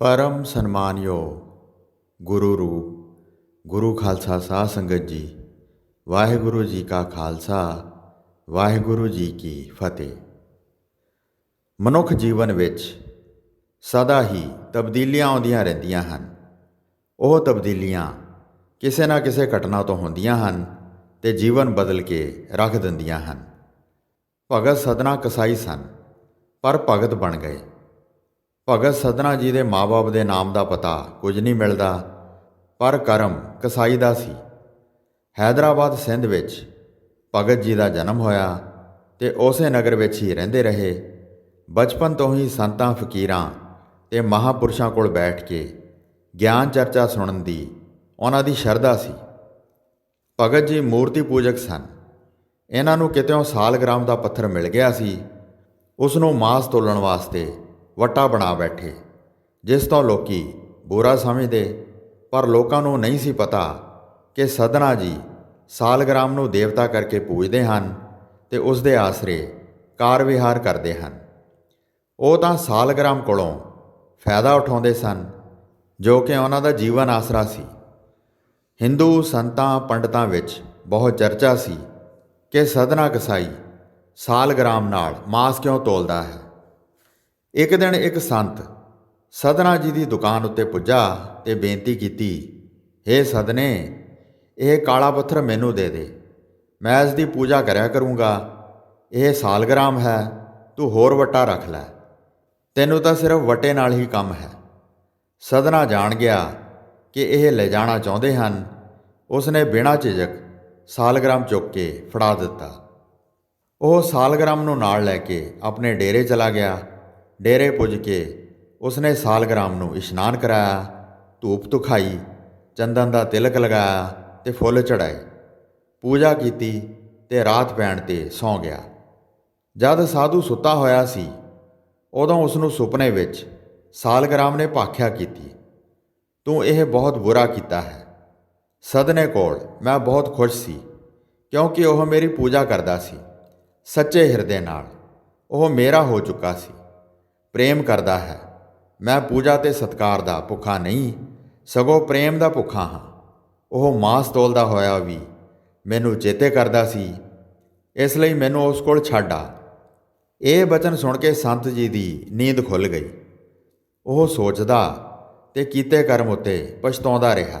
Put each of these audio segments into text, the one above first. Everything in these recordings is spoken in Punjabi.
ਪਰਮ ਸਨਮਾਨਯੋਗ ਗੁਰੂ ਰੂਪ, ਗੁਰੂ ਖਾਲਸਾ ਸਾਧ ਸੰਗਤ ਜੀ, ਵਾਹਿਗੁਰੂ ਜੀ ਕਾ ਖਾਲਸਾ, ਵਾਹਿਗੁਰੂ ਜੀ ਕੀ ਫਤਿਹ। ਮਨੁੱਖ ਜੀਵਨ ਵਿੱਚ ਸਦਾ ਹੀ ਤਬਦੀਲੀਆਂ ਆਉਂਦੀਆਂ ਰਹਿੰਦੀਆਂ ਹਨ। ਉਹ ਤਬਦੀਲੀਆਂ ਕਿਸੇ ਨਾ ਕਿਸੇ ਘਟਨਾ ਤੋਂ ਹੁੰਦੀਆਂ ਹਨ ਤੇ ਜੀਵਨ ਬਦਲ ਕੇ ਰੱਖ ਦਿੰਦੀਆਂ ਹਨ। ਭਗਤ ਸਦਨਾ ਕਸਾਈ ਸਨ, ਪਰ ਭਗਤ ਬਣ ਗਏ। ਭਗਤ ਸਦਨਾ ਜੀ ਦੇ ਮਾਪੇ ਦੇ ਨਾਮ ਦਾ ਪਤਾ ਕੁਝ ਨਹੀਂ ਮਿਲਦਾ, ਪਰ ਕਰਮ ਕਸਾਈ ਦਾ ਸੀ। ਹੈਦਰਾਬਾਦ ਸਿੰਧ ਵਿੱਚ ਭਗਤ ਜੀ ਦਾ ਜਨਮ ਹੋਇਆ ਤੇ ਉਸੇ ਨਗਰ ਵਿੱਚ ਹੀ ਰਹਿੰਦੇ ਰਹੇ। ਬਚਪਨ ਤੋਂ ਹੀ ਸੰਤਾਂ, ਫਕੀਰਾਂ ਤੇ ਮਹਾਪੁਰਸ਼ਾਂ ਕੋਲ ਬੈਠ ਕੇ ਗਿਆਨ ਚਰਚਾ ਸੁਣਨ ਦੀ ਉਹਨਾਂ ਦੀ ਸ਼ਰਧਾ ਸੀ। ਭਗਤ ਜੀ ਮੂਰਤੀ ਪੂਜਕ ਸਨ। ਇਹਨਾਂ ਨੂੰ ਕਿਤੇੋਂ ਸਾਲਗ੍ਰਾਮ ਦਾ ਪੱਥਰ ਮਿਲ ਗਿਆ ਸੀ। ਉਸ ਨੂੰ ਮਾਸ ਤੋਲਣ ਵਾਸਤੇ ਵੱਟਾ ਬਣਾ ਬੈਠੇ, ਜਿਸ ਤੋਂ ਲੋਕੀ ਬੁਰਾ ਸਮਝਦੇ, ਪਰ ਲੋਕਾਂ ਨੂੰ ਨਹੀਂ ਸੀ ਪਤਾ ਕਿ ਸਦਨਾ ਜੀ ਸਾਲਗ੍ਰਾਮ ਨੂੰ ਦੇਵਤਾ ਕਰਕੇ ਪੂਜਦੇ ਹਨ ਤੇ ਉਸ ਦੇ ਆਸਰੇ ਕਾਰ ਵਿਹਾਰ ਕਰਦੇ ਹਨ। ਉਹ ਤਾਂ ਸਾਲਗ੍ਰਾਮ ਕੋਲੋਂ ਫਾਇਦਾ ਉਠਾਉਂਦੇ ਸਨ, ਜੋ ਕਿ ਉਹਨਾਂ ਦਾ ਜੀਵਨ ਆਸਰਾ ਸੀ। ਹਿੰਦੂ ਸੰਤਾਂ ਪੰਡਤਾਂ ਵਿੱਚ ਬਹੁਤ ਚਰਚਾ ਸੀ ਕਿ ਸਦਨਾ ਕਸਾਈ ਸਾਲਗ੍ਰਾਮ ਨਾਲ ਮਾਸ ਕਿਉਂ ਤੋਲਦਾ ਹੈ? ਇੱਕ ਦਿਨ ਇੱਕ ਸੰਤ ਸਦਨਾ ਜੀ ਦੀ ਦੁਕਾਨ ਉੱਤੇ ਪੁੱਜਾ ਤੇ ਬੇਨਤੀ ਕੀਤੀ हे ਸਦਨੇ, ਇਹ ਕਾਲਾ ਪੱਥਰ ਮੈਨੂੰ ਦੇ ਦੇ। ਮੈਂ ਇਸ ਦੀ ਪੂਜਾ ਕਰਿਆ ਕਰੂੰਗਾ। ਇਹ ਸਾਲਗ੍ਰਾਮ ਹੈ, ਤੂੰ ਹੋਰ ਵਟਾ ਰੱਖ ਲੈ। ਤੈਨੂੰ ਤਾਂ ਸਿਰਫ ਵਟੇ ਨਾਲ ਹੀ ਕੰਮ ਹੈ। ਸਦਨਾ ਜਾਣ ਗਿਆ ਕਿ ਇਹ ਲੈ ਜਾਣਾ ਚਾਹੁੰਦੇ ਹਨ। ਉਸਨੇ ਬਿਨਾਂ ਝਿਜਕ ਸਾਲਗ੍ਰਾਮ ਚੁੱਕ ਕੇ ਫੜਾ ਦਿੱਤਾ। ਉਹ ਸਾਲਗ੍ਰਾਮ ਨੂੰ ਨਾਲ ਲੈ ਕੇ ਆਪਣੇ ਡੇਰੇ ਚਲਾ ਗਿਆ। ਡੇਰੇ ਪੁੱਜ ਕੇ ਉਸਨੇ ਸਾਲਗਰਾਮ ਨੂੰ ਇਸ਼ਨਾਨ ਕਰਾਇਆ, ਧੂਪ ਧੁਖਾਈ, ਚੰਦਨ ਦਾ ਤਿਲਕ ਲਗਾਇਆ ਤੇ ਫੁੱਲ ਚੜਾਏ ਪੂਜਾ ਕੀਤੀ ਤੇ ਰਾਤ ਪੈਣ ਤੇ ਸੌਂ ਗਿਆ। ਜਦ ਸਾਧੂ ਸੁੱਤਾ ਹੋਇਆ ਸੀ, ਉਦੋਂ ਉਸ ਨੂੰ ਸੁਪਨੇ ਵਿੱਚ ਸਾਲਗਰਾਮ ਨੇ ਭਾਖਿਆ ਕੀਤੀ, ਤੂੰ ਇਹ ਬਹੁਤ ਬੁਰਾ ਕੀਤਾ ਹੈ। ਸਦਨੇ ਕੋਲ ਮੈਂ ਬਹੁਤ ਖੁਸ਼ ਸੀ, ਕਿਉਂਕਿ ਉਹ ਮੇਰੀ ਪੂਜਾ ਕਰਦਾ ਸੀ। ਸੱਚੇ ਹਿਰਦੇ ਨਾਲ ਉਹ ਮੇਰਾ ਹੋ ਚੁੱਕਾ ਸੀ। ਪ੍ਰੇਮ ਕਰਦਾ ਹੈ। ਮੈਂ ਪੂਜਾ ਤੇ ਸਤਕਾਰ ਦਾ ਭੁੱਖਾ ਨਹੀਂ, ਸਗੋਂ ਪ੍ਰੇਮ ਦਾ ਭੁੱਖਾ ਹਾਂ। ਉਹ ਮਾਸ ਤੋਲਦਾ ਹੋਇਆ ਵੀ ਮੈਨੂੰ ਚੇਤੇ ਕਰਦਾ ਸੀ। ਇਸ ਲਈ ਮੈਨੂੰ ਉਸ ਕੋਲ ਛੱਡ ਆ। ਇਹ ਬਚਨ ਸੁਣ ਕੇ ਸੰਤ ਜੀ ਦੀ ਨੀਂਦ ਖੁੱਲ ਗਈ। ਉਹ ਸੋਚਦਾ ਤੇ ਕੀਤੇ ਕਰਮ ਉਤੇ ਪਛਤਾਉਂਦਾ ਰਿਹਾ।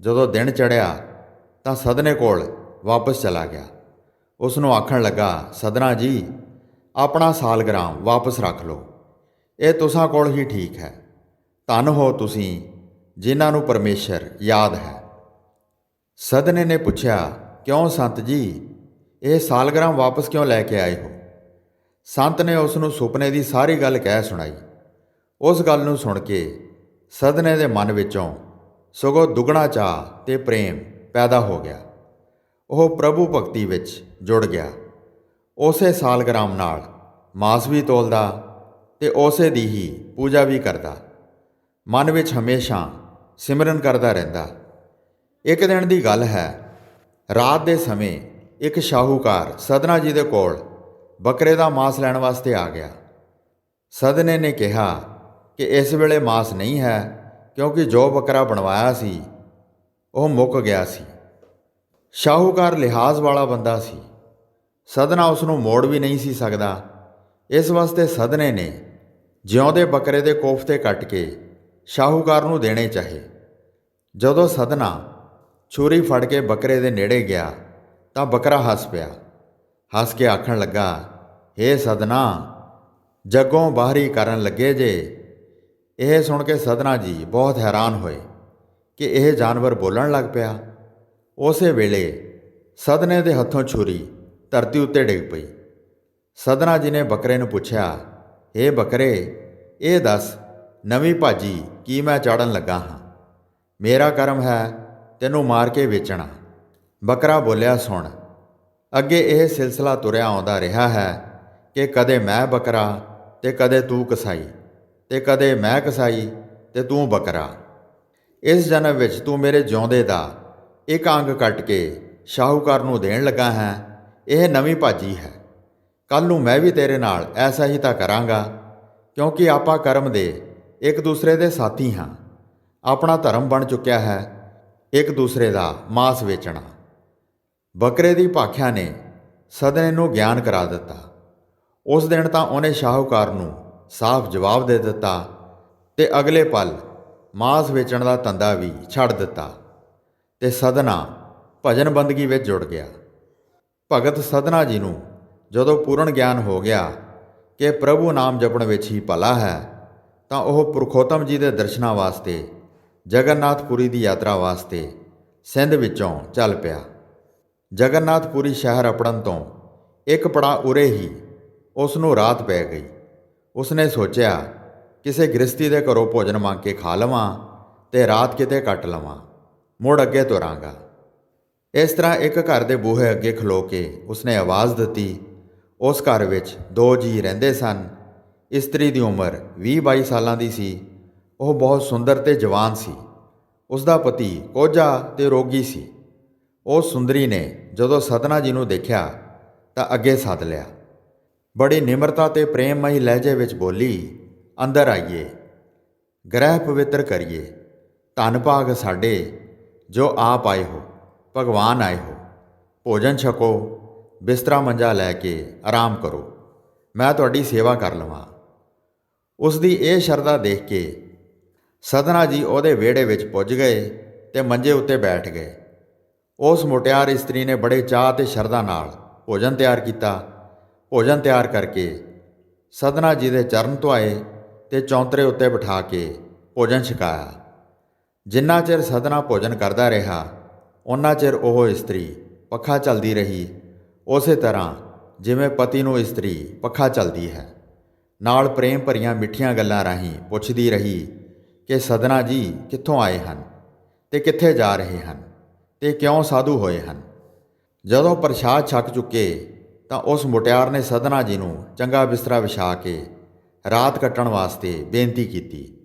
ਜਦੋਂ ਦਿਨ ਚੜਿਆ ਤਾਂ ਸਦਨੇ ਕੋਲ ਵਾਪਸ ਚਲਾ ਗਿਆ। ਉਸ ਨੂੰ ਆਖਣ ਲੱਗਾ, ਸਦਨਾ ਜੀ, ਆਪਣਾ ਸਾਲਗ੍ਰਾਮ ਵਾਪਸ ਰੱਖ ਲਓ। ਇਹ ਤੁਸਾਂ ਕੋਲ ਹੀ ਠੀਕ ਹੈ। ਧੰਨ ਹੋ ਤੁਸੀਂ, ਜਿਨ੍ਹਾਂ ਨੂੰ ਪਰਮੇਸ਼ਰ ਯਾਦ ਹੈ। ਸਦਨੇ ਨੇ ਪੁੱਛਿਆ, ਕਿਉਂ ਸੰਤ ਜੀ, ਇਹ ਸਾਲਗ੍ਰਾਮ ਵਾਪਸ ਕਿਉਂ ਲੈ ਕੇ ਆਏ ਹੋ? ਸੰਤ ਨੇ ਉਸ ਨੂੰ ਸੁਪਨੇ ਦੀ ਸਾਰੀ ਗੱਲ ਕਹਿ ਸੁਣਾਈ। ਉਸ ਗੱਲ ਨੂੰ ਸੁਣ ਕੇ ਸਦਨੇ ਦੇ ਮਨ ਵਿੱਚੋਂ ਸਗੋਂ ਦੁੱਗਣਾ ਚਾਹ ਤੇ ਪ੍ਰੇਮ ਪੈਦਾ ਹੋ ਗਿਆ। ਉਹ ਪ੍ਰਭੂ ਭਗਤੀ ਵਿੱਚ ਜੁੜ ਗਿਆ। ਉਸੇ ਸਾਲਗ੍ਰਾਮ ਨਾਲ ਮਾਸ ਵੀ ਤੋਲਦਾ ਤੇ ਉਸੇ ਦੀ ਹੀ ਪੂਜਾ ਵੀ ਕਰਦਾ। ਮਨ ਵਿੱਚ ਹਮੇਸ਼ਾ ਸਿਮਰਨ ਕਰਦਾ ਰਹਿੰਦਾ। ਇੱਕ ਦਿਨ ਦੀ ਗੱਲ ਹੈ, ਰਾਤ ਦੇ ਸਮੇਂ ਇੱਕ ਸ਼ਾਹੂਕਾਰ ਸਦਨਾ ਜੀ ਦੇ ਕੋਲ ਬੱਕਰੇ ਦਾ ਮਾਸ ਲੈਣ ਵਾਸਤੇ ਆ ਗਿਆ। ਸਦਨੇ ਨੇ ਕਿਹਾ ਕਿ ਇਸ ਵੇਲੇ ਮਾਸ ਨਹੀਂ ਹੈ, ਕਿਉਂਕਿ ਜੋ ਬੱਕਰਾ ਬਣਵਾਇਆ ਸੀ, ਉਹ ਮੁੱਕ ਗਿਆ ਸੀ। ਸ਼ਾਹੂਕਾਰ ਲਿਹਾਜ਼ ਵਾਲਾ ਬੰਦਾ ਸੀ। ਸਦਨਾ ਉਸ ਨੂੰ ਮੋੜ ਵੀ ਨਹੀਂ ਸੀ ਸਕਦਾ। ਇਸ ਵਾਸਤੇ ਸਦਨੇ ਨੇ ਜਿਉਂਦੇ ਬੱਕਰੇ ਦੇ ਕੋਫਤੇ ਕੱਟ ਕੇ ਸ਼ਾਹੂਕਾਰ ਨੂੰ ਦੇਣੇ ਚਾਹੇ। ਜਦੋਂ ਸਦਨਾ ਛੁਰੀ ਫੜ ਕੇ ਬੱਕਰੇ ਦੇ ਨੇੜੇ ਗਿਆ ਤਾਂ ਬੱਕਰਾ ਹੱਸ ਪਿਆ। ਹੱਸ ਕੇ ਆਖਣ ਲੱਗਾ, ਹੇ ਸਦਨਾ, ਜੱਗੋਂ ਬਾਹਰੀ ਕਰਨ ਲੱਗੇ ਜੇ। ਇਹ ਸੁਣ ਕੇ ਸਦਨਾ ਜੀ ਬਹੁਤ ਹੈਰਾਨ ਹੋਏ ਕਿ ਇਹ ਜਾਨਵਰ ਬੋਲਣ ਲੱਗ ਪਿਆ। ਉਸੇ ਵੇਲੇ ਸਦਨੇ ਦੇ ਹੱਥੋਂ ਛੁਰੀ ਧਰਤੀ ਉੱਤੇ ਡਿੱਗ ਪਈ। ਸਦਨਾ ਜੀ ਨੇ ਬੱਕਰੇ ਨੂੰ ਪੁੱਛਿਆ ਏ ਬੱਕਰੇ, ਇਹ ਦੱਸ, ਨਵੀਂ ਭਾਜੀ ਕੀ ਮੈਂ ਚਾੜਨ ਲੱਗਾ ਹਾਂ? ਮੇਰਾ ਕਰਮ ਹੈ ਤੈਨੂੰ ਮਾਰ ਕੇ ਵੇਚਣਾ। ਬੱਕਰਾ ਬੋਲਿਆ, ਸੁਣ, ਅੱਗੇ ਇਹ ਸਿਲਸਿਲਾ ਤੁਰਿਆ ਆਉਂਦਾ ਰਿਹਾ ਹੈ ਕਿ ਕਦੇ ਮੈਂ ਬੱਕਰਾ ਤੇ ਕਦੇ ਤੂੰ ਕਸਾਈ, ਤੇ ਕਦੇ ਮੈਂ ਕਸਾਈ ਤੇ ਤੂੰ ਬੱਕਰਾ। ਇਸ ਜਨਮ ਵਿੱਚ ਤੂੰ ਮੇਰੇ ਜਿਉਂਦੇ ਦਾ ਇੱਕ ਅੰਗ ਕੱਟ ਕੇ ਸ਼ਾਹੂਕਾਰ ਨੂੰ ਦੇਣ ਲੱਗਾ ਹੈ। ਇਹ ਨਵੀਂ ਭਾਜੀ ਹੈ। ਕੱਲ ਨੂੰ ਮੈਂ ਵੀ ਤੇਰੇ ਨਾਲ ਐਸਾ ਹੀ ਤਾਂ ਕਰਾਂਗਾ, ਕਿਉਂਕਿ ਆਪਾਂ ਕਰਮ ਦੇ ਇੱਕ ਦੂਸਰੇ ਦੇ ਸਾਥੀ ਹਾਂ। ਆਪਣਾ ਧਰਮ ਬਣ ਚੁੱਕਿਆ ਹੈ, ਇੱਕ ਦੂਸਰੇ ਦਾ ਮਾਸ ਵੇਚਣਾ। ਬੱਕਰੇ ਦੀ ਭਾਖਿਆ ਨੇ ਸਦਨੇ ਨੂੰ ਗਿਆਨ ਕਰਾ ਦਿੱਤਾ। ਉਸ ਦਿਨ ਤਾਂ ਉਹਨੇ ਸ਼ਾਹੂਕਾਰ ਨੂੰ ਸਾਫ਼ ਜਵਾਬ ਦੇ ਦਿੱਤਾ ਤੇ ਅਗਲੇ ਪਲ ਮਾਸ ਵੇਚਣ ਦਾ ਧੰਦਾ ਵੀ ਛੱਡ ਦਿੱਤਾ ਤੇ ਸਦਨਾ ਭਜਨ ਬੰਦਗੀ ਵਿੱਚ ਜੁੜ ਗਿਆ। ਭਗਤ ਸਦਨਾ ਜੀ ਨੂੰ ਜਦੋਂ ਪੂਰਨ ਗਿਆਨ ਹੋ ਗਿਆ ਕਿ ਪ੍ਰਭੂ ਨਾਮ ਜਪਣ ਵਿੱਚ ਹੀ ਭਲਾ ਹੈ, ਤਾਂ ਉਹ ਪੁਰਖੋਤਮ ਜੀ ਦੇ ਦਰਸ਼ਨਾਂ ਵਾਸਤੇ, ਜਗਨਨਾਥਪੁਰੀ ਦੀ ਯਾਤਰਾ ਵਾਸਤੇ ਸਿੰਧ ਵਿੱਚੋਂ ਚੱਲ ਪਿਆ। ਜਗਨਨਾਥਪੁਰੀ ਸ਼ਹਿਰ ਅਪੜਨ ਤੋਂ ਇੱਕ ਪੜਾ ਉਰੇ ਹੀ ਉਸ ਨੂੰ ਰਾਤ ਪੈ ਗਈ। ਉਸਨੇ ਸੋਚਿਆ, ਕਿਸੇ ਗ੍ਰਸਤੀ ਦੇ ਘਰੋਂ ਭੋਜਨ ਮੰਗ ਕੇ ਖਾ ਲਵਾਂ ਤੇ ਰਾਤ ਕਿਤੇ ਕੱਟ ਲਵਾਂ, ਮੁੜ ਅੱਗੇ ਤੁਰਾਂਗਾ। ਇਸ ਤਰ੍ਹਾਂ ਇੱਕ ਘਰ ਦੇ ਬੂਹੇ ਅੱਗੇ ਖਲੋ ਕੇ ਉਸਨੇ ਆਵਾਜ਼ ਦਿੱਤੀ ਉਸ ਘਰ ਵਿੱਚ ਦੋ ਜੀ ਰਹਿੰਦੇ ਸਨ। ਇਸਤਰੀ ਦੀ ਉਮਰ 20-22 ਸਾਲਾਂ ਦੀ ਸੀ। ਉਹ ਬਹੁਤ ਸੁੰਦਰ ਤੇ ਜਵਾਨ ਸੀ। ਉਸ ਦਾ ਪਤੀ ਕੋਝਾ ਤੇ ਰੋਗੀ ਸੀ। ਉਹ ਸੁੰਦਰੀ ਨੇ ਜਦੋਂ ਸਤਨਾ ਜੀ ਨੂੰ ਦੇਖਿਆ ਤਾਂ ਅੱਗੇ ਸੱਦ ਲਿਆ। ਬੜੀ ਨਿਮਰਤਾ ਤੇ ਪ੍ਰੇਮਮਈ ਲਹਿਜੇ ਵਿੱਚ ਬੋਲੀ, ਅੰਦਰ ਆਈਏ, ਗ੍ਰਹਿ ਪਵਿੱਤਰ ਕਰੀਏ। ਧੰਨ ਭਾਗ ਸਾਡੇ ਜੋ ਆਪ ਆਏ ਹੋ, ਭਗਵਾਨ ਆਏ ਹੋ। ਭੋਜਨ ਛਕੋ ਬਿਸਤਰਾ ਮੰਜਾ ਲੈ ਕੇ ਆਰਾਮ ਕਰੋ। ਮੈਂ ਤੁਹਾਡੀ ਸੇਵਾ ਕਰ ਲਵਾਂ। ਉਸ ਦੀ ਇਹ ਸ਼ਰਧਾ ਦੇਖ ਕੇ ਸਦਨਾ ਜੀ ਉਹਦੇ ਵਿਹੜੇ ਵਿੱਚ ਪੁੱਜ ਗਏ ਤੇ ਮੰਜੇ ਉੱਤੇ ਬੈਠ ਗਏ। ਉਸ ਮੁਟਿਆਰ ਇਸਤਰੀ ਨੇ ਬੜੇ ਚਾਹ ਤੇ ਸ਼ਰਧਾ ਨਾਲ ਭੋਜਨ ਤਿਆਰ ਕੀਤਾ। ਭੋਜਨ ਤਿਆਰ ਕਰਕੇ ਸਦਨਾ ਜੀ ਦੇ ਚਰਨ ਧੁਆਏ ਤੇ ਚੌਂਤਰੇ ਉੱਤੇ ਬਿਠਾ ਕੇ ਭੋਜਨ ਛਕਾਇਆ। ਜਿੰਨਾ ਚਿਰ ਸਦਨਾ ਭੋਜਨ ਕਰਦਾ ਰਿਹਾ ਉਹਨਾਂ ਚਿਰ ਉਹ ਇਸਤਰੀ ਪੱਖਾ ਚੱਲਦੀ ਰਹੀ ਉਸੇ ਤਰ੍ਹਾਂ ਜਿਵੇਂ ਪਤੀ ਨੂੰ ਇਸਤਰੀ ਪੱਖਾ ਚੱਲਦੀ ਹੈ, ਨਾਲ ਪ੍ਰੇਮ ਭਰੀਆਂ ਮਿੱਠੀਆਂ ਗੱਲਾਂ ਰਾਹੀਂ ਪੁੱਛਦੀ ਰਹੀ ਕਿ ਸਦਨਾ ਜੀ ਕਿੱਥੋਂ ਆਏ ਹਨ? ਤੇ ਕਿੱਥੇ ਜਾ ਰਹੇ ਹਨ? ਤੇ ਕਿਉਂ ਸਾਧੂ ਹੋਏ ਹਨ? ਜਦੋਂ ਪ੍ਰਸ਼ਾਦ ਛਕ ਚੁੱਕੇ ਤਾਂ ਉਸ ਮੁਟਿਆਰ ਨੇ ਸਦਨਾ ਜੀ ਨੂੰ ਚੰਗਾ ਬਿਸਤਰਾ ਵਿਛਾ ਕੇ ਰਾਤ ਕੱਟਣ ਵਾਸਤੇ ਬੇਨਤੀ ਕੀਤੀ।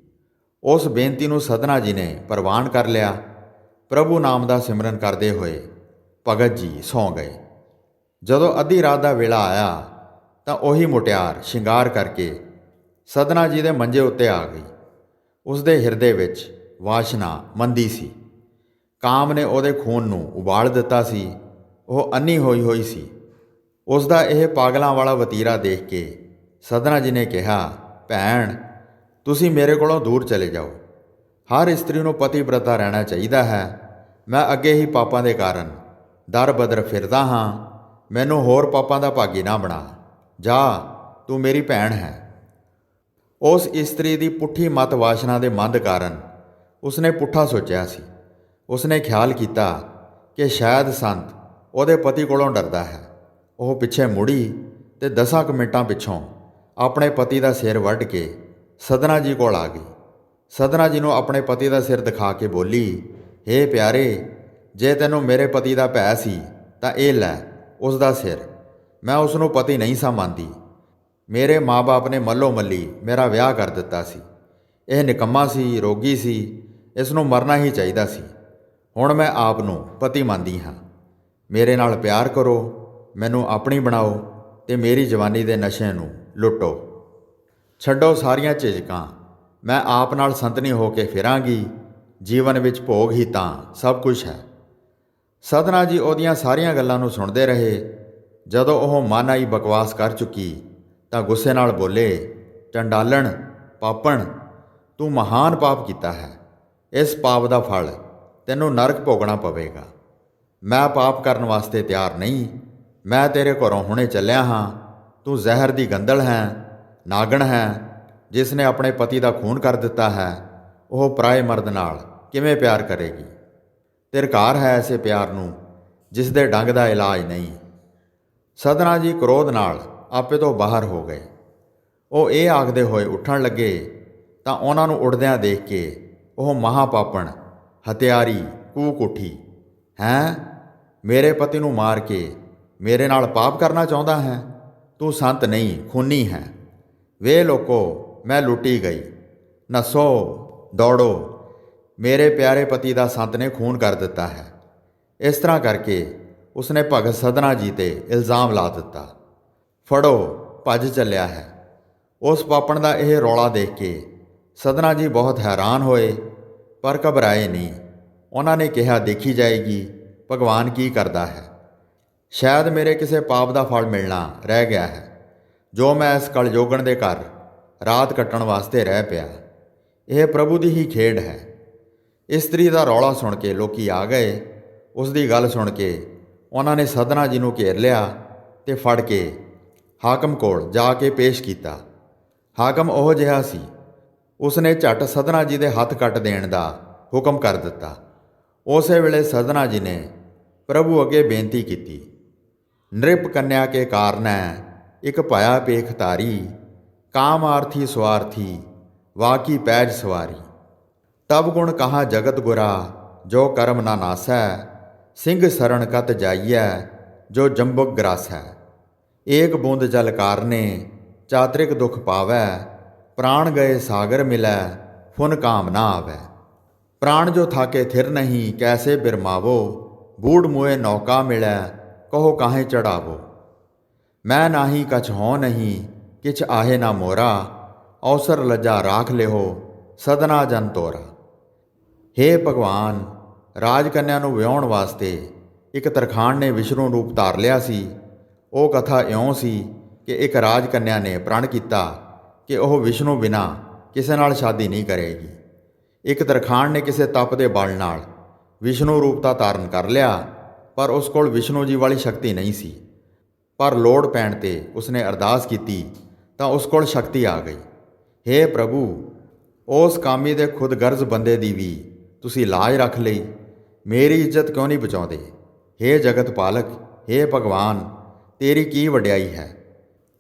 ਉਸ ਬੇਨਤੀ ਨੂੰ ਸਦਨਾ ਜੀ ਨੇ ਪ੍ਰਵਾਨ ਕਰ ਲਿਆ। ਪ੍ਰਭੂ ਨਾਮ ਦਾ ਸਿਮਰਨ ਕਰਦੇ ਹੋਏ ਭਗਤ ਜੀ ਸੌਂ ਗਏ। ਜਦੋਂ ਅੱਧੀ ਰਾਤ ਦਾ ਵੇਲਾ ਆਇਆ, ਤਾਂ ਉਹੀ ਮੁਟਿਆਰ ਸ਼ਿੰਗਾਰ ਕਰਕੇ ਸਦਨਾ ਜੀ ਦੇ ਮੰਜੇ ਉੱਤੇ ਆ ਗਈ। ਉਸ ਦੇ ਹਿਰਦੇ ਵਿੱਚ ਵਾਸ਼ਨਾ ਮੰਦੀ ਸੀ। ਕਾਮ ਨੇ ਉਹਦੇ ਖੂਨ ਨੂੰ ਉਬਾਲ ਦਿੱਤਾ ਸੀ। ਉਹ ਅੰਨੀ ਹੋਈ ਹੋਈ ਸੀ। ਉਸ ਦਾ ਇਹ ਪਾਗਲਾਂ ਵਾਲਾ ਵਤੀਰਾ ਦੇਖ ਕੇ ਸਦਨਾ ਜੀ ਨੇ ਕਿਹਾ, ਭੈਣ, ਤੁਸੀਂ ਮੇਰੇ ਕੋਲੋਂ ਦੂਰ ਚਲੇ ਜਾਓ। ਹਰ ਇਸਤਰੀ ਨੂੰ ਪਤੀ ਬ੍ਰਤਾ ਰਹਿਣਾ ਚਾਹੀਦਾ ਹੈ। ਮੈਂ ਅੱਗੇ ਹੀ ਪਾਪਾਂ ਦੇ ਕਾਰਨ ਦਰ ਬਦਰ ਫਿਰਦਾ ਹਾਂ। ਮੈਨੂੰ ਹੋਰ ਪਾਪਾਂ ਦਾ ਭਾਗੀ ਨਾ ਬਣਾ। ਜਾ, ਤੂੰ ਮੇਰੀ ਭੈਣ ਹੈ। ਉਸ ਇਸਤਰੀ ਦੀ ਪੁੱਠੀ ਮਤ ਵਾਸ਼ਨਾ ਦੇ ਮੰਦ ਕਾਰਨ ਉਸਨੇ ਪੁੱਠਾ ਸੋਚਿਆ ਸੀ। ਉਸਨੇ ਖਿਆਲ ਕੀਤਾ ਕਿ ਸ਼ਾਇਦ ਸੰਤ ਉਹਦੇ ਪਤੀ ਕੋਲੋਂ ਡਰਦਾ ਹੈ। ਉਹ ਪਿੱਛੇ ਮੁੜੀ ਤੇ ਦਸਾਂ ਕੁ ਮਿੰਟਾਂ ਪਿੱਛੋਂ ਆਪਣੇ ਪਤੀ ਦਾ ਸਿਰ ਵੱਢ ਕੇ ਸਦਨਾ ਜੀ ਕੋਲ ਆ ਗਈ। ਸਦਨਾ ਜੀ ਨੂੰ ਆਪਣੇ ਪਤੀ ਦਾ ਸਿਰ ਦਿਖਾ ਕੇ ਬੋਲੀ, ਹੇ ਪਿਆਰੇ, ਜੇ ਤੈਨੂੰ ਮੇਰੇ ਪਤੀ ਦਾ ਭੈ ਸੀ ਤਾਂ ਇਹ ਲੈ। ਉਸ ਦਾ ਸਿਰ। ਮੈਂ ਉਸ ਨੂੰ ਪਤੀ ਨਹੀਂ ਸਾਂ ਮੰਨਦੀ। ਮੇਰੇ ਮਾਪੇ ਨੇ ਮੱਲੋ ਮੱਲੀ ਮੇਰਾ ਵਿਆਹ ਕਰ ਦਿੱਤਾ ਸੀ। ਇਹ ਨਿਕੰਮਾ ਸੀ, ਰੋਗੀ ਸੀ ਇਸ ਨੂੰ ਮਰਨਾ ਹੀ ਚਾਹੀਦਾ ਸੀ। ਹੁਣ ਮੈਂ ਆਪ ਨੂੰ ਪਤੀ ਮੰਨਦੀ ਹਾਂ। ਮੇਰੇ ਨਾਲ ਪਿਆਰ ਕਰੋ, ਮੈਨੂੰ ਆਪਣੀ ਬਣਾਓ ਤੇ ਮੇਰੀ ਜਵਾਨੀ ਦੇ ਨਸ਼ੇ ਨੂੰ ਲੁੱਟੋ। ਛੱਡੋ ਸਾਰੀਆਂ ਝਿਜਕਾਂ। ਮੈਂ ਆਪ ਨਾਲ ਸੰਤਨੀ ਹੋ ਕੇ ਫਿਰਾਂਗੀ। ਜੀਵਨ ਵਿੱਚ ਭੋਗ ਹੀ ਤਾਂ ਸਭ ਕੁਝ ਹੈ। ਸਦਨਾ ਜੀ ਉਹਦੀਆਂ ਸਾਰੀਆਂ ਗੱਲਾਂ ਨੂੰ ਸੁਣਦੇ ਰਹੇ। ਜਦੋਂ ਉਹ ਮਨ ਆਈ ਬਕਵਾਸ ਕਰ ਚੁੱਕੀ, ਤਾਂ ਗੁੱਸੇ ਨਾਲ ਬੋਲੇ, ਚੰਡਾਲਣ, ਪਾਪਣ, ਤੂੰ ਮਹਾਨ ਪਾਪ ਕੀਤਾ ਹੈ। ਇਸ ਪਾਪ ਦਾ ਫਲ ਤੈਨੂੰ ਨਰਕ ਭੋਗਣਾ ਪਵੇਗਾ। ਮੈਂ ਪਾਪ ਕਰਨ ਵਾਸਤੇ ਤਿਆਰ ਨਹੀਂ। ਮੈਂ ਤੇਰੇ ਘਰੋਂ ਹੁਣੇ ਚੱਲਿਆ ਹਾਂ। ਤੂੰ ਜ਼ਹਿਰ ਦੀ ਗੰਦਲ ਹੈ, ਨਾਗਣ ਹੈ ਜਿਸ ਨੇ ਆਪਣੇ ਪਤੀ ਦਾ ਖੂਨ ਕਰ ਦਿੱਤਾ ਹੈ। ਉਹ ਪਰਾਏ ਮਰਦ ਨਾਲ ਕਿਵੇਂ ਪਿਆਰ ਕਰੇਗੀ? ਤਿਰਕਾਰ ਹੈ ਐਸੇ ਪਿਆਰ ਨੂੰ, ਜਿਸ ਦੇ ਡੰਗ ਦਾ ਇਲਾਜ ਨਹੀਂ। ਸਦਨਾ ਜੀ ਕ੍ਰੋਧ ਨਾਲ ਆਪੇ ਤੋਂ ਬਾਹਰ ਹੋ ਗਏ। ਉਹ ਇਹ ਆਖਦੇ ਹੋਏ ਉੱਠਣ ਲੱਗੇ, ਤਾਂ ਉਹਨਾਂ ਨੂੰ ਉੱਡਦਿਆਂ ਦੇਖ ਕੇ ਉਹ ਮਹਾਪਾਪਣ ਹਤਿਆਰੀ ਕੂਕ ਉੱਠੀ ਹੈਂ, ਮੇਰੇ ਪਤੀ ਨੂੰ ਮਾਰ ਕੇ ਮੇਰੇ ਨਾਲ ਪਾਪ ਕਰਨਾ ਚਾਹੁੰਦਾ ਹੈ? ਤੂੰ ਸੰਤ ਨਹੀਂ, ਖੂਨੀ ਹੈ। ਵੇ ਲੋਕੋ, ਮੈਂ ਲੁੱਟੀ ਗਈ। ਨਸੋ, ਦੌੜੋ। ਮੇਰੇ ਪਿਆਰੇ ਪਤੀ ਦਾ ਸੰਤ ਨੇ ਖੂਨ ਕਰ ਦਿੱਤਾ ਹੈ। ਇਸ ਤਰ੍ਹਾਂ ਕਰਕੇ ਉਸਨੇ ਭਗਤ ਸਦਨਾ ਜੀ ਤੇ ਇਲਜ਼ਾਮ ਲਾ ਦਿੱਤਾ। ਫੜੋ, ਭੱਜ ਚੱਲਿਆ ਹੈ। ਉਸ ਪਾਪਣ ਦਾ ਇਹ ਰੌਲਾ ਦੇਖ ਕੇ ਸਦਨਾ ਜੀ ਬਹੁਤ ਹੈਰਾਨ ਹੋਏ, ਪਰ ਘਬਰਾਏ ਨਹੀਂ। ਉਹਨਾਂ ਨੇ ਕਿਹਾ, ਦੇਖੀ ਜਾਏਗੀ, ਭਗਵਾਨ ਕੀ ਕਰਦਾ ਹੈ। ਸ਼ਾਇਦ ਮੇਰੇ ਕਿਸੇ ਪਾਪ ਦਾ ਫਲ ਮਿਲਣਾ ਰਹਿ ਗਿਆ ਹੈ। ਜੋ ਮੈਂ ਇਸ ਕਲਯੋਗਣ ਦੇ ਘਰ ਰਾਤ ਕੱਟਣ ਵਾਸਤੇ ਰਹਿ ਪਿਆ। ਇਹ ਪ੍ਰਭੂ ਦੀ ਹੀ ਖੇਡ ਹੈ। ਇਸਤਰੀ ਦਾ ਰੌਲਾ ਸੁਣ ਕੇ ਲੋਕੀ ਆ ਗਏ। ਉਸ ਦੀ ਗੱਲ ਸੁਣ ਕੇ ਉਹਨਾਂ ਨੇ ਸਦਨਾ ਜੀ ਨੂੰ ਘੇਰ ਲਿਆ ਤੇ ਫੜ ਕੇ ਹਾਕਮ ਕੋਲ ਜਾ ਕੇ ਪੇਸ਼ ਕੀਤਾ। ਹਾਕਮ ਉਹ ਜਿਹਾ ਸੀ। ਉਸਨੇ ਝਟ ਸਦਨਾ ਜੀ ਦੇ ਹੱਥ ਕੱਟ ਦੇਣ ਦਾ ਹੁਕਮ ਕਰ ਦਿੱਤਾ। ਉਸੇ ਵੇਲੇ ਸਦਨਾ ਜੀ ਨੇ ਪ੍ਰਭੂ ਅੱਗੇ ਬੇਨਤੀ ਕੀਤੀ। ਨ੍ਰਿਪ ਕੰਨਿਆ ਕੇ ਕਾਰਨੈ ਇਕ ਭਇਆ ਪੇਖ ਧਾਰੀ, ਕਾਮ ਆਰਥੀ ਸਵਾਰਥੀ ਵਾਕੀ ਪੈਜ ਸਵਾਰੀ। ਤਬ ਗੁਣ ਕਹਾ ਜਗਤ ਗੁਰਾ, ਜੋ ਕਰਮ ਨਾ ਨਾਸੈ, ਸਿੰਘ ਸਰਣ ਕਤ ਜਾਈਐ, ਜੋ ਜੰਬਕ ਗਰਾਸੈ। ਏਕ ਬੂੰਦ ਜਲ ਕਾਰਨੇ, ਚਾਤ੍ਰਿਕ ਦੁਖ ਪਾਵੈ, ਪ੍ਰਾਣ ਗਏ ਸਾਗਰ ਮਿਲੈ, ਫੁਨ ਕਾਮ ਨਾ ਆਵੈ। ਪ੍ਰਾਣ ਜੋ ਥਾਕੇ ਥਿਰ ਨਹੀਂ, ਕੈਸੇ ਬਿਰਮਾਵੋ? ਬੂੜ ਮੂਏ ਨੌਕਾ ਮਿਲੈ, ਕਹੋ ਕਾਹੇ ਚੜਾਵੋ? ਮੈਂ ਨਾਹੀ ਕਛ ਹੋ ਨਹੀਂ, ਕਿਛ ਆਹੇ ਨਾ ਮੋਰਾ, ਔਸਰ ਲੱਜਾ ਰਾਖ ਲਿਓ ਸਦਨਾ ਜਨ ਤੋਰਾ। ਹੇ ਭਗਵਾਨ ਰਾਜ ਕੰਨਿਆ ਨੂੰ ਵਿਆਹਣ ਵਾਸਤੇ ਇੱਕ ਤਰਖਾਣ ਨੇ ਵਿਸ਼ਨੂੰ ਰੂਪ ਧਾਰ ਲਿਆ ਸੀ। ਉਹ ਕਥਾ ਇਉਂ ਸੀ ਕਿ ਇੱਕ ਰਾਜ ਕੰਨਿਆ ਨੇ ਪ੍ਰਣ ਕੀਤਾ ਕਿ ਉਹ ਵਿਸ਼ਨੂੰ ਬਿਨਾ ਕਿਸੇ ਨਾਲ ਸ਼ਾਦੀ ਨਹੀਂ ਕਰੇਗੀ। ਇੱਕ ਤਰਖਾਣ ਨੇ ਕਿਸੇ ਤਪ ਦੇ ਬਲ ਨਾਲ ਵਿਸ਼ਨੂੰ ਰੂਪ ਦਾ ਧਾਰਨ ਕਰ ਲਿਆ, ਪਰ ਉਸ ਕੋਲ ਵਿਸ਼ਨੂੰ ਜੀ ਵਾਲੀ ਸ਼ਕਤੀ ਨਹੀਂ ਸੀ। ਪਰ ਲੋੜ ਪੈਣ ਤੇ ਉਸਨੇ ਅਰਦਾਸ ਕੀਤੀ ਤਾਂ ਉਸ ਕੋਲ ਸ਼ਕਤੀ ਆ ਗਈ। हे ਪ੍ਰਭੂ ਉਸ ਕਾਮੀ ਦੇ ਖੁਦ ਗਰਜ਼ ਬੰਦੇ ਦੀ ਵੀ ਤੁਸੀਂ ਲਾਜ ਰੱਖ ਲਈ। ਮੇਰੀ ਇੱਜ਼ਤ ਕਿਉਂ ਨਹੀਂ ਬਚਾਉਂਦੇ? हे ਜਗਤ ਪਾਲਕ हे ਭਗਵਾਨ, ਤੇਰੀ ਕੀ ਵਡਿਆਈ ਹੈ?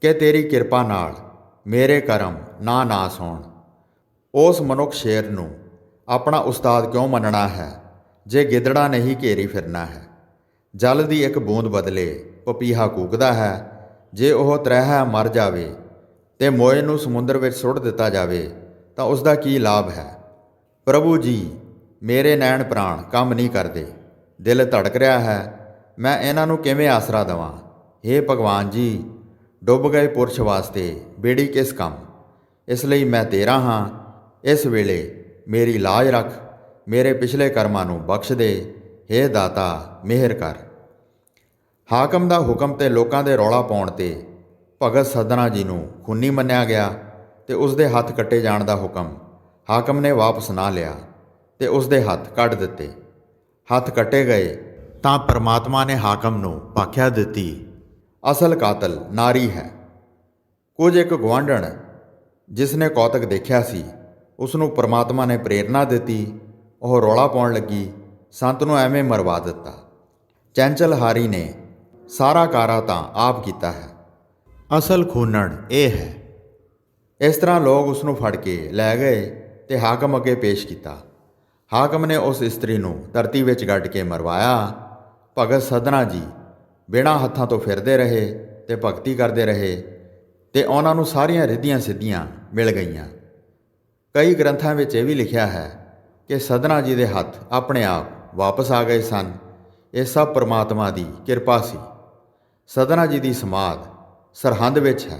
ਕਿ ਤੇਰੀ ਕਿਰਪਾ ਨਾਲ ਮੇਰੇ ਕਰਮ ਨਾ ਨਾਸ ਹੋਣ। ਉਸ ਮਨੁੱਖ ਸ਼ੇਰ ਨੂੰ ਆਪਣਾ ਉਸਤਾਦ ਕਿਉਂ ਮੰਨਣਾ ਹੈ? ਜੇ ਗਿੱਦੜਾ ਨਹੀਂ ਘੇਰੀ ਫਿਰਨਾ ਹੈ, ਜਲ ਦੀ ਇੱਕ ਬੂੰਦ ਬਦਲੇ ਪਪੀਹਾ ਕੂਕਦਾ ਹੈ, ਜੇ ਉਹ ਤ੍ਰਹਿ ਮਰ ਜਾਵੇ ਤੇ ਮੋਏ ਨੂੰ ਸਮੁੰਦਰ ਵਿੱਚ ਸੁੱਟ ਦਿੱਤਾ ਜਾਵੇ ਤਾਂ ਉਸ ਦਾ ਕੀ ਲਾਭ ਹੈ? ਪ੍ਰਭੂ ਜੀ, ਮੇਰੇ ਨੈਣ ਪ੍ਰਾਣ ਕੰਮ ਨਹੀਂ ਕਰਦੇ। ਦਿਲ ਧੜਕ ਰਿਹਾ ਹੈ। ਮੈਂ ਇਹਨਾਂ ਨੂੰ ਕਿਵੇਂ ਆਸਰਾ ਦਵਾਂ? हे ਭਗਵਾਨ ਜੀ, ਡੁੱਬ ਗਏ ਪੁਰਸ਼ ਵਾਸਤੇ ਬੇੜੀ ਕਿਸ ਕੰਮ? ਇਸ ਲਈ ਮੈਂ ਤੇਰਾ ਹਾਂ। ਇਸ ਵੇਲੇ ਮੇਰੀ ਲਾਜ ਰੱਖ। ਮੇਰੇ ਪਿਛਲੇ ਕਰਮਾਂ ਨੂੰ ਬਖਸ਼ ਦੇ। हे ਦਾਤਾ, ਮਿਹਰ ਕਰ। ਹਾਕਮ ਦਾ ਹੁਕਮ ਤੇ ਲੋਕਾਂ ਦੇ ਰੌਲਾ ਪਾਉਣ ਤੇ ਭਗਤ ਸਦਨਾ ਜੀ ਨੂੰ ਖੁੰਨੀ ਮੰਨਿਆ ਗਿਆ। ਤੇ ਉਸ ਦੇ ਹੱਥ ਕੱਟੇ ਜਾਣ ਦਾ ਹੁਕਮ। ਹਾਕਮ ਨੇ ਵਾਪਸ ਨਾ ਲਿਆ ਤੇ ਉਸ ਦੇ ਹੱਥ ਕੱਢ ਦਿੱਤੇ। ਹੱਥ ਕੱਟੇ ਗਏ ਤਾਂ ਪਰਮਾਤਮਾ ਨੇ ਹਾਕਮ ਨੂੰ ਭਾਖਿਆ ਦਿੱਤੀ, ਅਸਲ ਕਾਤਲ ਨਾਰੀ ਹੈ। ਕੁਝ ਇੱਕ ਗਵਾਂਢਣ ਜਿਸ ਨੇ ਕੌਤਕ ਦੇਖਿਆ ਸੀ, ਉਸ ਨੂੰ ਪਰਮਾਤਮਾ ਨੇ ਪ੍ਰੇਰਣਾ ਦਿੱਤੀ। ਉਹ ਰੌਲਾ ਪਾਉਣ ਲੱਗੀ, ਸੰਤ ਨੂੰ ਐਵੇਂ ਮਰਵਾ ਦਿੱਤਾ। ਚੰਚਲ ਹਾਰੀ ਨੇ ਸਾਰਾ ਕਾਰਾ ਤਾਂ ਆਪ ਕੀਤਾ ਹੈ। ਅਸਲ ਖੂਨਣ ਇਹ ਹੈ। ਇਸ ਤਰ੍ਹਾਂ ਲੋਕ ਉਸ ਨੂੰ ਫੜ ਕੇ ਲੈ ਗਏ ਤੇ ਹਾਕਮ ਅੱਗੇ ਪੇਸ਼ ਕੀਤਾ। ਹਾਕਮ ਨੇ ਉਸ ਇਸਤਰੀ ਨੂੰ ਧਰਤੀ ਵਿੱਚ ਗੱਡ ਕੇ ਮਰਵਾਇਆ। ਭਗਤ ਸਦਨਾ ਜੀ ਬਿਨਾਂ ਹੱਥਾਂ ਤੋਂ ਫਿਰਦੇ ਰਹੇ ਤੇ ਭਗਤੀ ਕਰਦੇ ਰਹੇ ਤੇ ਉਹਨਾਂ ਨੂੰ ਸਾਰੀਆਂ ਰਿੱਧੀਆਂ ਸਿੱਧੀਆਂ ਮਿਲ ਗਈਆਂ। ਕਈ ਗ੍ਰੰਥਾਂ ਵਿੱਚ ਇਹ ਵੀ ਲਿਖਿਆ ਹੈ ਕਿ ਸਦਨਾ ਜੀ ਦੇ ਹੱਥ ਆਪਣੇ ਆਪ ਵਾਪਸ ਆ ਗਏ ਸਨ। ਇਹ ਸਭ ਪ੍ਰਮਾਤਮਾ ਦੀ ਕਿਰਪਾ ਸੀ। ਸਦਨਾ ਜੀ ਦੀ ਸਮਾਧ ਸਰਹੰਦ ਵਿੱਚ ਹੈ।